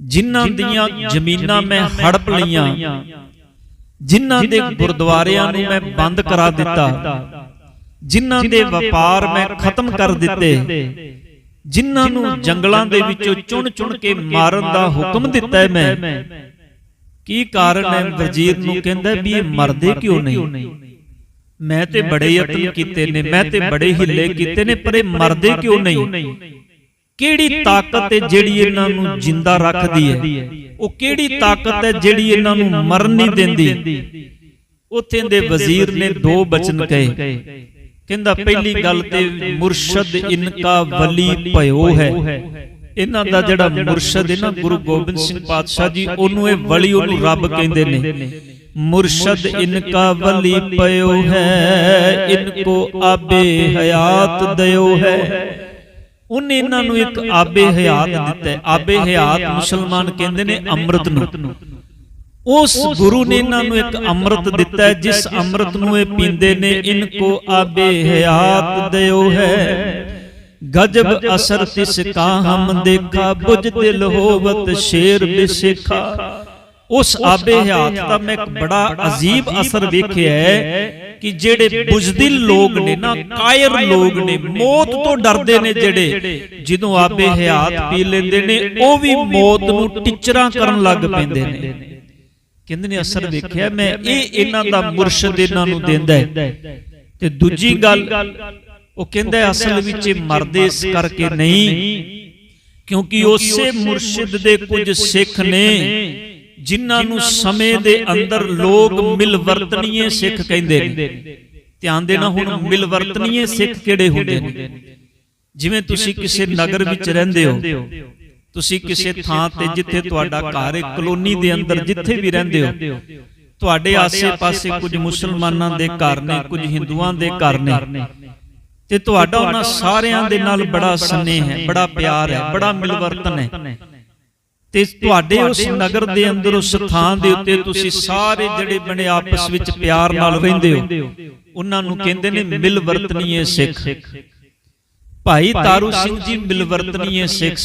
ਜਿਨ੍ਹਾਂ ਦੀਆਂ ਜ਼ਮੀਨਾਂ ਮੈਂ ਹੜਪ ਲਈਆਂ ਜਿਨ੍ਹਾਂ ਦੇ ਗੁਰਦੁਆਰਿਆਂ ਨੂੰ ਮੈਂ ਬੰਦ ਕਰਾ ਦਿੱਤਾ। ਜਿਨ੍ਹਾਂ ਦੇ ਵਪਾਰ ਮੈਂ ਖਤਮ ਕਰ ਦਿੱਤੇ। ਜਿਨ੍ਹਾਂ ਨੂੰ ਜੰਗਲਾਂ ਦੇ ਵਿੱਚੋਂ ਚੁਣ-ਚੁਣ ਕੇ ਮਾਰਨ ਦਾ ਹੁਕਮ ਦਿੱਤਾ ਹੈ ਮੈਂ। ਕੀ ਕਾਰਨ ਹੈ? ਵਜ਼ੀਰ ਨੂੰ ਕਹਿੰਦਾ ਵੀ ਇਹ ਮਰਦੇ ਕਿਉਂ ਨਹੀਂ? ਮੈਂ ਤੇ ਬੜੇ ਯਤਨ ਕੀਤੇ ਨੇ ਮੈਂ ਤੇ ਬੜੇ ਹਿੱਲੇ ਕੀਤੇ ਨੇ ਪਰ ਇਹ ਮਰਦੇ ਕਿਉਂ ਨਹੀਂ? ਕਿਹੜੀ ਤਾਕਤ ਹੈ ਜਿਹੜੀ ਇਹਨਾਂ ਨੂੰ ਜਿੰਦਾ ਰੱਖਦੀ ਹੈ? ਉਹ ਕਿਹੜੀ ਤਾਕਤ ਹੈ ਜਿਹੜੀ ਇਹਨਾਂ ਨੂੰ ਮਰਨ ਨਹੀਂ ਦਿੰਦੀ? ਉੱਥੇ ਦੇ ਵਜ਼ੀਰ ਨੇ ਦੋ ਬਚਨ ਕਹੇ। ਕਹਿੰਦਾ ਪਹਿਲੀ ਗੱਲ ਤੇ ਮੁਰਸ਼ਦ ਇਨਕਾ ਵਲੀ ਭਇਓ ਹੈ। ਇਹਨਾਂ ਦਾ ਜਿਹੜਾ ਮੁਰਸ਼ਦ ਹੈ ਨਾ ਗੁਰੂ ਗੋਬਿੰਦ ਸਿੰਘ ਪਾਤਸ਼ਾਹ ਜੀ ਉਹਨੂੰ ਇਹ ਵਲੀ ਉਹਨੂੰ ਰੱਬ ਕਹਿੰਦੇ ਨੇ। ਮੁਰਸ਼ਦ ਇਨਕਾ ਵਲੀ ਪਇਓ ਹੈ। ਇਨਕੋ ਆਬੇ ਹਯਾਤ ਦਿਓ ਹੈ। ਉਹਨੇ ਇਹਨਾਂ ਨੂੰ ਇੱਕ ਆਬੇ ਹਯਾਤ ਦਿੱਤਾ ਹੈ। ਆਬੇ ਹਯਾਤ ਮੁਸਲਮਾਨ ਕਹਿੰਦੇ ਨੇ ਅੰਮ੍ਰਿਤ ਨੂੰ। ਉਸ ਗੁਰੂ ਨੇ ਇਹਨਾਂ ਨੂੰ ਇੱਕ ਅੰਮ੍ਰਿਤ ਦਿੱਤਾ ਜਿਸ ਅੰਮ੍ਰਿਤ ਨੂੰ ਇਹ ਪੀਂਦੇ ਨੇ ਇਨਕੋ ਆਬੇ ਹਯਾਤ ਦਿਓ ਹੈ। ਗਜਬ ਅਸਰ ਤਿਸ ਕਾ ਹਮ ਦੇਖਾ ਬੁਝ ਦਿਲ ਹੋਵਤ ਸ਼ੇਰ ਬਿਸਿਖਾ। ਉਸ ਆਬੇ ਹਯਾਤ ਦਾ ਮੈਂ ਇੱਕ ਬੜਾ ਅਜੀਬ ਅਸਰ ਵੇਖਿਆ ਹੈ। ਕਿ ਜਿਹੜੇ ਬੁਜ਼ਦਿਲ ਲੋਕ ਨੇ ਨਾ, ਕਾਇਰ ਲੋਕ ਨੇ, ਮੌਤ ਤੋਂ ਡਰਦੇ ਨੇ ਜਿਹੜੇ ਜਦੋਂ ਆਬੇ ਹਯਾਤ ਪੀ ਲੈਂਦੇ ਨੇ, ਉਹ ਵੀ ਮੌਤ ਨੂੰ ਟਿਚਰਾਂ ਕਰਨ ਲੱਗ ਪੈਂਦੇ ਨੇ। ਕਹਿੰਦੇ ਨੇ, ਅਸਰ ਵੇਖਿਆ, ਮੈਂ ਇਹ ਇਹਨਾਂ ਦਾ ਮੁਰਸ਼ਦ ਇਹਨਾਂ ਨੂੰ ਦਿੰਦਾ ਹੈ। ਤੇ ਦੂਜੀ ਗੱਲ, ਉਹ ਕਹਿੰਦਾ, ਅਸਲ ਵਿੱਚ ਇਹ ਮਰਦੇ ਇਸ ਕਰਕੇ ਨਹੀਂ, ਕਿਉਂਕਿ ਉਸੇ ਮੁਰਸ਼ਿਦ ਦੇ ਕੁਝ ਸਿੱਖ ਨੇ ਜਿਨ੍ਹਾਂ ਨੂੰ ਸਮੇਂ ਦੇ ਅੰਦਰ ਲੋਕ ਮਿਲਵਰਤਨੀਏ ਸਿੱਖ ਕਹਿੰਦੇ ਨੇ। ਧਿਆਨ ਦੇਣਾ ਹੁਣ ਮਿਲਵਰਤਨੀਏ ਸਿੱਖ ਕਿਹੜੇ ਹੁੰਦੇ ਨੇ? ਜਿਵੇਂ ਤੁਸੀਂ ਕਿਸੇ ਨਗਰ ਵਿੱਚ ਰਹਿੰਦੇ ਹੋ। ਤੁਸੀਂ ਕਿਸੇ ਥਾਂ ਤੇ ਜਿੱਥੇ ਤੁਹਾਡਾ ਘਰ ਹੈ ਕਲੋਨੀ ਦੇ ਅੰਦਰ ਜਿੱਥੇ ਵੀ ਰਹਿੰਦੇ ਹੋ। ਤੁਹਾਡੇ ਆਸੇ-ਪਾਸੇ ਕੁਝ ਮੁਸਲਮਾਨਾਂ ਦੇ ਘਰ ਨੇ ਕੁਝ ਹਿੰਦੂਆਂ ਦੇ ਘਰ ਨੇ। ਤੇ ਤੁਹਾਡਾ ਉਹਨਾਂ ਸਾਰਿਆਂ ਦੇ ਨਾਲ ਬੜਾ ਸਨੇਹ ਹੈ ਬੜਾ ਪਿਆਰ ਹੈ ਬੜਾ ਮਿਲਵਰਤਨ ਹੈ। ਤੇ ਤੁਹਾਡੇ ਉਸ ਨਗਰ ਦੇ ਅੰਦਰ ਉਸ ਥਾਂ ਦੇ ਉੱਤੇ ਤੁਸੀਂ ਸਾਰੇ ਜਿਹੜੇ ਬਣੇ ਆਪਸ ਵਿੱਚ ਪਿਆਰ ਨਾਲ ਰਹਿੰਦੇ ਹੋ। ਉਹਨਾਂ ਨੂੰ ਕਹਿੰਦੇ ਨੇ ਮਿਲਵਰਤਨੀਏ ਸਿੱਖ। ਭਾਈ ਤਾਰੂ ਸਿੰਘ ਜੀ ਮਿਲਵਰਤਨੀਏ ਸਿੱਖ।